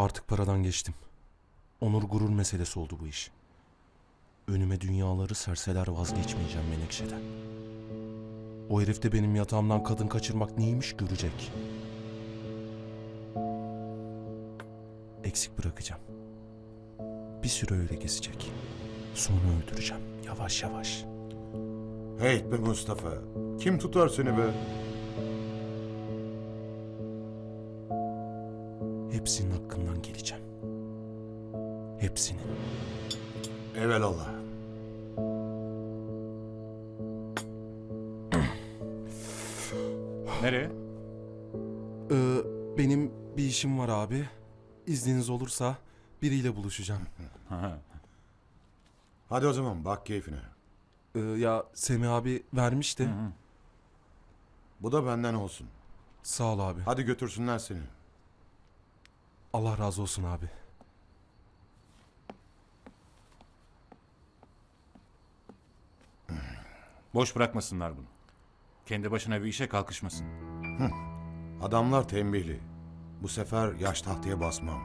Artık paradan geçtim. Onur gurur meselesi oldu bu iş. Önüme dünyaları serseler vazgeçmeyeceğim Menekşe'den. O herif de benim yatağımdan kadın kaçırmak neymiş görecek. Eksik bırakacağım. Bir süre öyle gezecek. Sonra öldüreceğim. Yavaş yavaş. Hey be Mustafa. Kim tutar seni be? Hepsinin. Evelallah. Nereye? Ee, benim bir işim var abi. İzniniz olursa biriyle buluşacağım. Hadi o zaman bak keyfine. Ee, ya Semih abi vermişti. Bu da benden olsun. Sağ ol abi. Hadi götürsünler seni. Allah razı olsun abi. Boş bırakmasınlar bunu. Kendi başına bir işe kalkışmasın. Adamlar tembihli. Bu sefer yaş tahtaya basmam.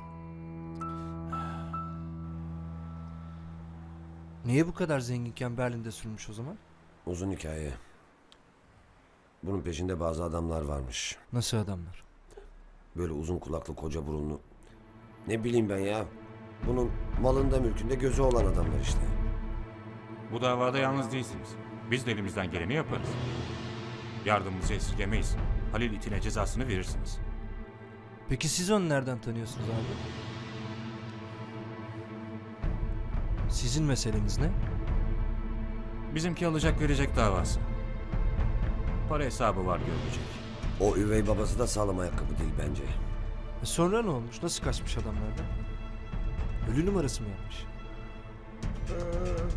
Niye bu kadar zenginken Berlin'de sürmüş o zaman? Uzun hikaye. Bunun peşinde bazı adamlar varmış. Nasıl adamlar? Böyle uzun kulaklı koca burunlu. Ne bileyim ben ya. Bunun malında mülkünde gözü olan adamlar işte. Bu davada yalnız değilsiniz. Biz de elimizden geleni yaparız. Yardımımızı esirgemeyiz. Halil itine cezasını verirsiniz. Peki siz onu nereden tanıyorsunuz abi? Sizin meseleniz ne? Bizimki alacak verecek davası. Para hesabı var görülecek. O üvey babası da sağlam ayakkabı değil bence. E sonra ne olmuş? Nasıl kaçmış adamlardan? Ölü numarası mı yapmış?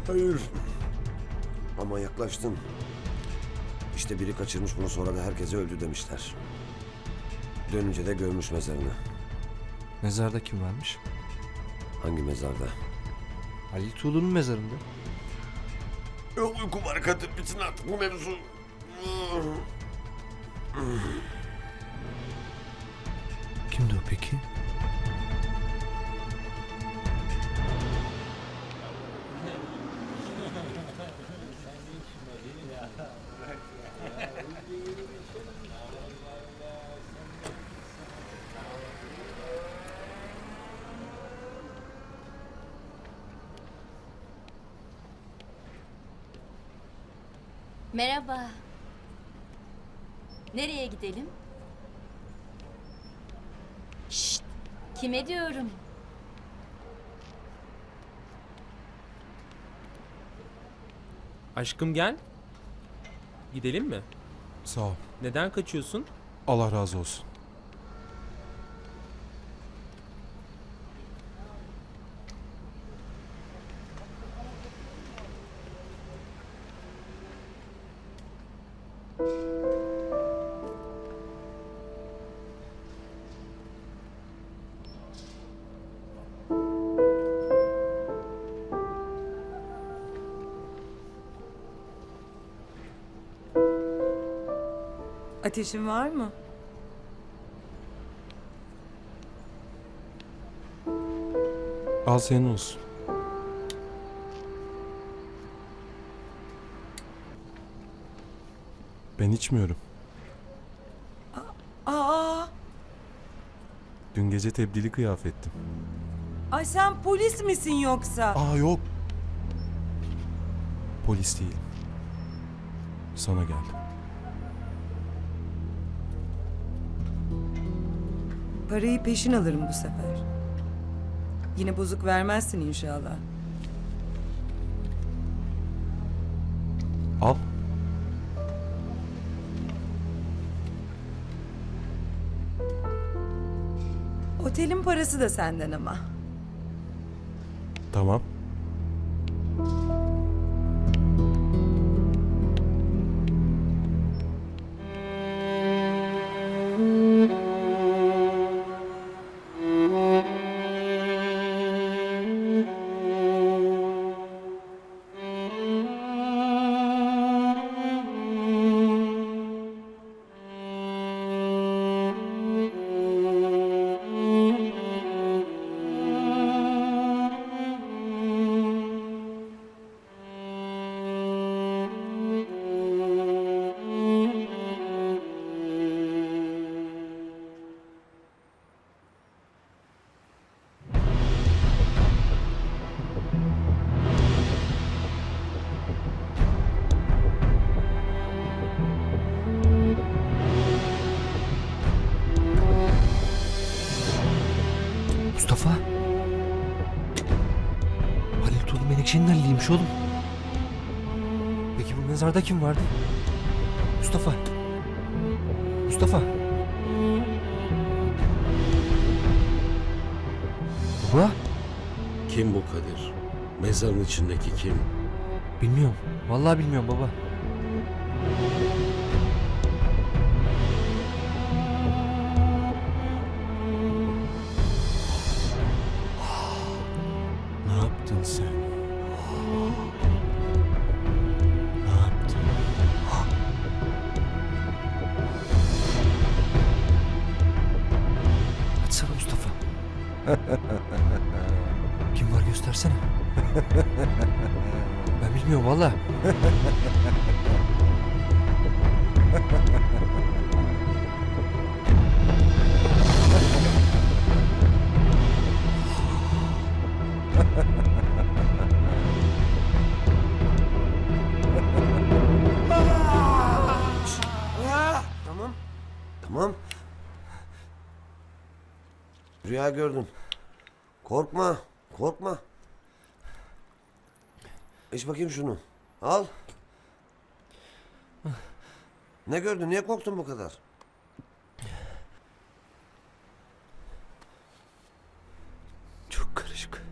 Hayır. Ama yaklaştın. İşte biri kaçırmış bunu sonra da herkese öldü demişler. Dönünce de görmüş mezarını. Mezarda kim varmış? Hangi mezarda? Halil Tuğlu'nun mezarında. Yok uykum var kadın bitsin artık bu mevzu. Kimdi o peki? Merhaba. Nereye gidelim? Şşt! Kime diyorum? Aşkım gel. Gidelim mi? Sağ ol. Neden kaçıyorsun? Allah razı olsun. Ateşin var mı? Al senin olsun. Ben içmiyorum. Aa, Dün gece tebdili kıyafettim. ay sen polis misin yoksa? Aa yok. Polis değilim. Sana geldim. Parayı peşin alırım bu sefer. Yine bozuk vermezsin inşallah. Al. Otelin parası da senden ama. Tamam. Mustafa. Halil Tuğlu Menekşe'nin Halil'iymiş oğlum. Peki bu mezarda kim vardı? Mustafa. Mustafa. Baba. Kim bu Kadir? Mezarın içindeki kim? Bilmiyorum. Vallahi bilmiyorum baba. Yaptın sen? Mustafa. kim var göstersene. ben bilmiyorum valla. Rüya gördün. Korkma. Korkma. İç bakayım şunu. Al. Ne gördün? Niye korktun bu kadar? Çok karışık.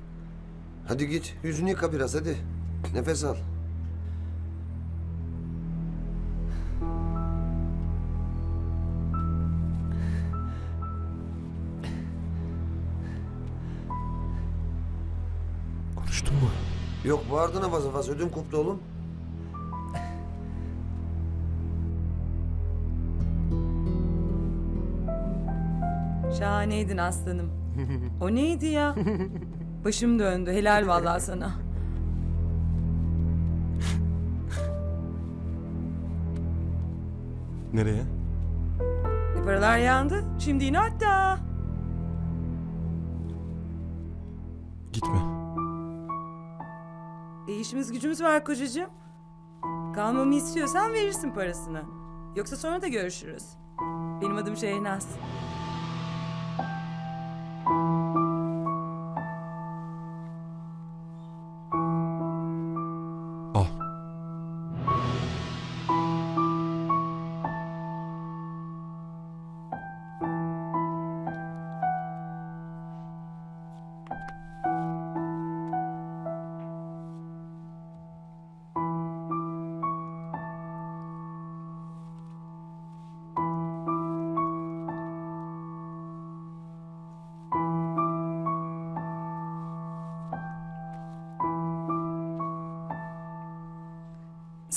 Hadi git. Yüzünü yıka biraz hadi. Nefes al. Yok bağırdın avaz avaz. Ödüm koptu oğlum. Şahaneydin aslanım. O neydi ya? Başım döndü. Helal vallahi sana. Nereye? E paralar yandı. Şimdi yine hatta. Gitme. E işimiz gücümüz var kocacığım. Kalmamı istiyorsan verirsin parasını. Yoksa sonra da görüşürüz. Benim adım Şehnaz.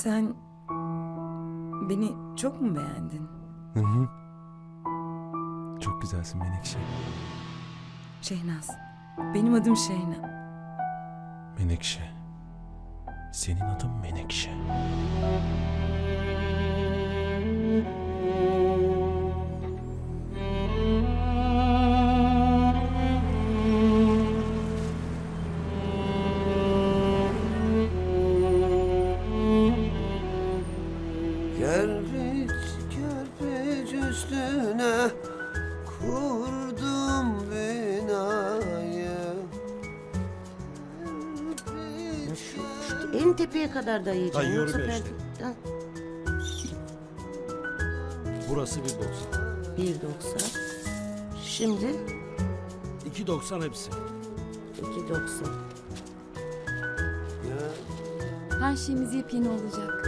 Sen beni çok mu beğendin? Hı hı. Çok güzelsin Menekşe. Şehnaz. Benim adım Şehnaz. Menekşe. Senin adın Menekşe. En tepeye kadar dayayacaksın. Dayıyorum Yoksa per- işte. Ha, Burası 1.90. 1.90. Şimdi 2.90 hepsi. 2.90. Her şeyimiz yepyeni olacak.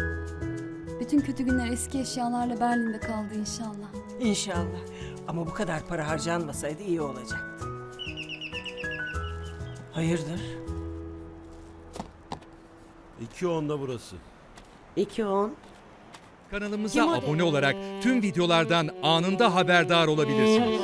Bütün kötü günler eski eşyalarla Berlin'de kaldı inşallah. İnşallah. Ama bu kadar para harcanmasaydı iyi olacaktı. Hayırdır? 2.10'da burası. 2.10. Kanalımıza abone olarak tüm videolardan anında haberdar olabilirsiniz.